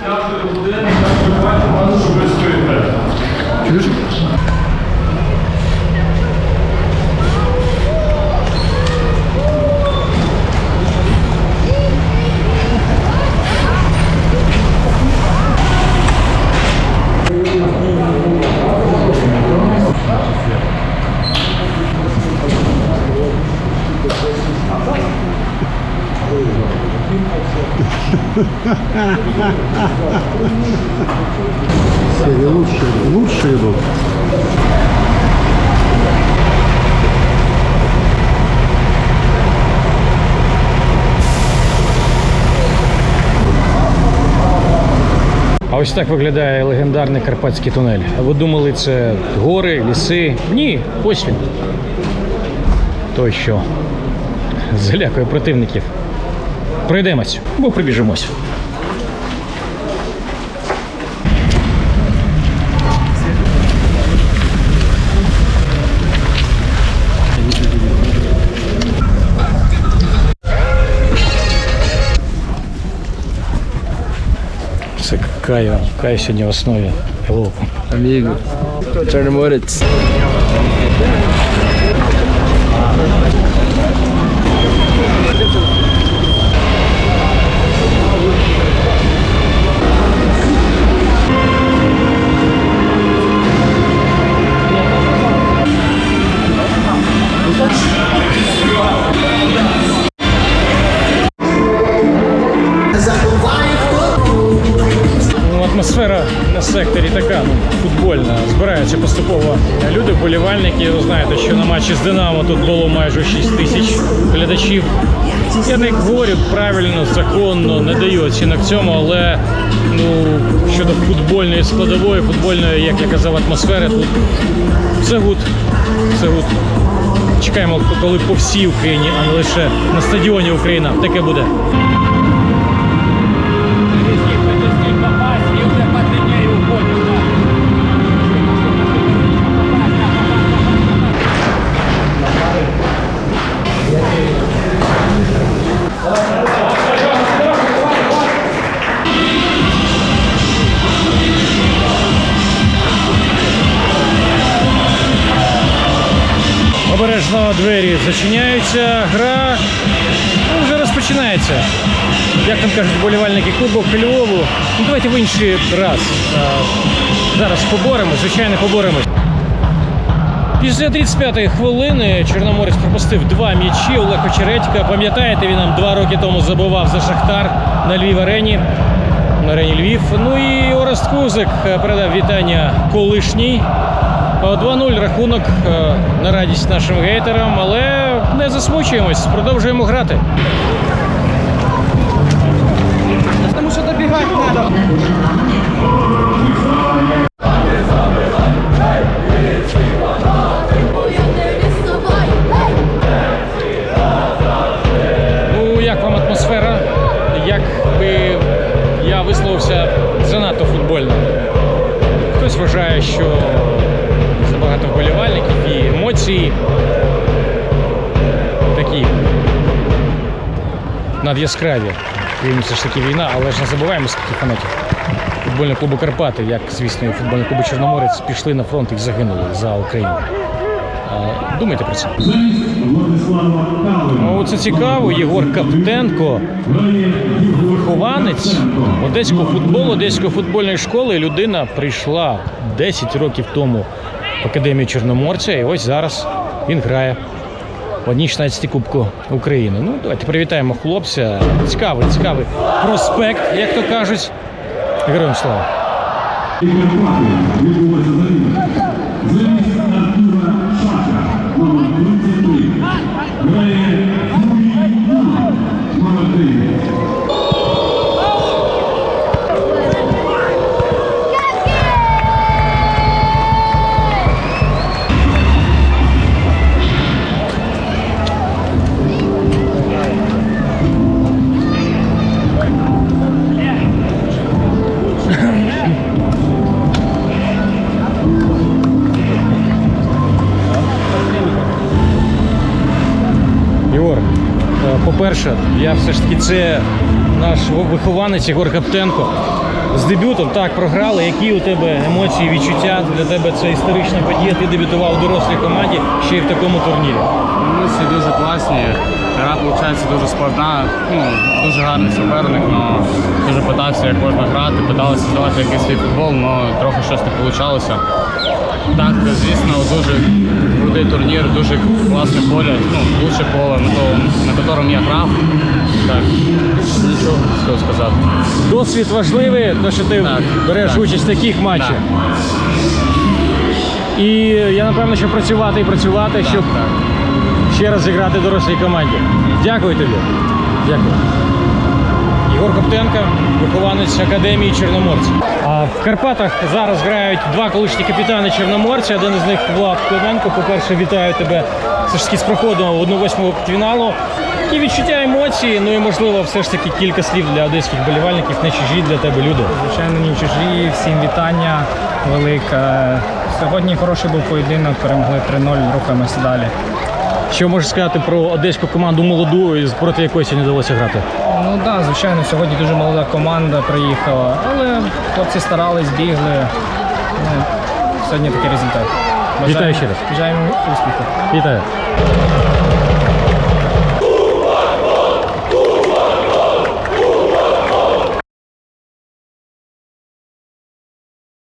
п'ятої години. Я бачу вас, що ви стоїте. Серии лучше, лучше идут. А ось так виглядає легендарний карпатський тунель. А ви думали, це гори, ліси? Ні, ось він. Той що залякує противників. Пройдемось, бо прибіжимось. Це Кайо. Кайо сьогодні в основі. Amigo. Чорноморець. Така, ну, футбольна. Збираються поступово люди, вболівальники. Ви знаєте, що на матчі з Динамо тут було майже 6 тисяч глядачів. Я не говорю правильно, законно, не даю оцінок цьому, але ну, щодо футбольної складової, футбольної, як я казав, атмосфери, тут все гуд. Все гуд. Чекаємо, коли по всій Україні, а не лише на стадіоні Україна. Таке буде. Обережно двері зачиняються. Гра ну, вже розпочинається. Як там кажуть болівальники Кубок Львову. Ну, давайте в інший раз. А, зараз поборемось, звичайно, поборемось. Після 35-ї хвилини Чорноморець пропустив два м'ячі. Олег Очередька. Пам'ятаєте, він нам два роки тому забував за Шахтар на Львів арені. На арені Львів. Ну і Орест Кузик е, передав вітання колишній. Е, 2-0 рахунок е, на радість нашим гейтерам, але не засмучуємось, продовжуємо грати. Потому что добегать надо. Ну, як вам атмосфера? Як би я висловився занадто футбольно. Хтось вважає, що забагато вболівальників і емоції такі надяскраві. Все ж таки війна, але ж не забуваємо, скільки фанатів. Футбольного клубу Карпати, як звісно, і футбольного клубу Чорноморець пішли на фронт і загинули за Україну. А, Думайте про це. Ну, це цікаво. Єгор Каптенко, вихованець одеського футболу, одеської футбольної школи. Людина прийшла 10 років тому в Академію Чорноморця, і ось зараз він грає в одній 16 Кубку України. Ну, давайте привітаємо хлопця. Цікавий, цікавий проспект, як то кажуть. Героям слава. Єгор, е, по-перше, я все ж таки це наш вихованець Єгор Каптенко. з дебютом. Так, програли. Які у тебе емоції, відчуття? Для тебе це історична подія. Ти дебютував у дорослій команді ще й в такому турнірі. Емоції дуже класні. Гра виходить дуже складна. Ну, дуже гарний суперник, але дуже питався, як можна грати, питалися здавати якийсь свій футбол, але трохи щось не вийшло. Так, звісно, дуже крутий турнір, дуже класне поле, ну, лучше поле, на, якому я грав. Так, нічого що сказати. Досвід важливий, то що ти Так, береш так. участь в таких матчах. Так. І я напевно, що працювати і працювати, щоб ще раз зіграти в дорослій команді. Дякую тобі. Дякую. Ігор вихованець академії Чорноморця. А в Карпатах зараз грають два колишні капітани Чорноморця. Один із них Влад Клименко. По-перше, вітаю тебе все ж таки з проходом 1-8 фіналу. І відчуття емоцій, ну і можливо, все ж таки кілька слів для одеських болівальників, не чужі для тебе люди. Звичайно, ні чужі, всім вітання велике. Сьогодні хороший був поєдинок, перемогли 3-0, рухаємося далі. Що можеш сказати про одеську команду молоду, із- проти якої сьогодні вдалося грати? Ну так, да, звичайно, сьогодні дуже молода команда приїхала, але хлопці старались, бігли. Ну, сьогодні такий результат. Вітаю ще раз. Бажаємо успіху. Вітаю.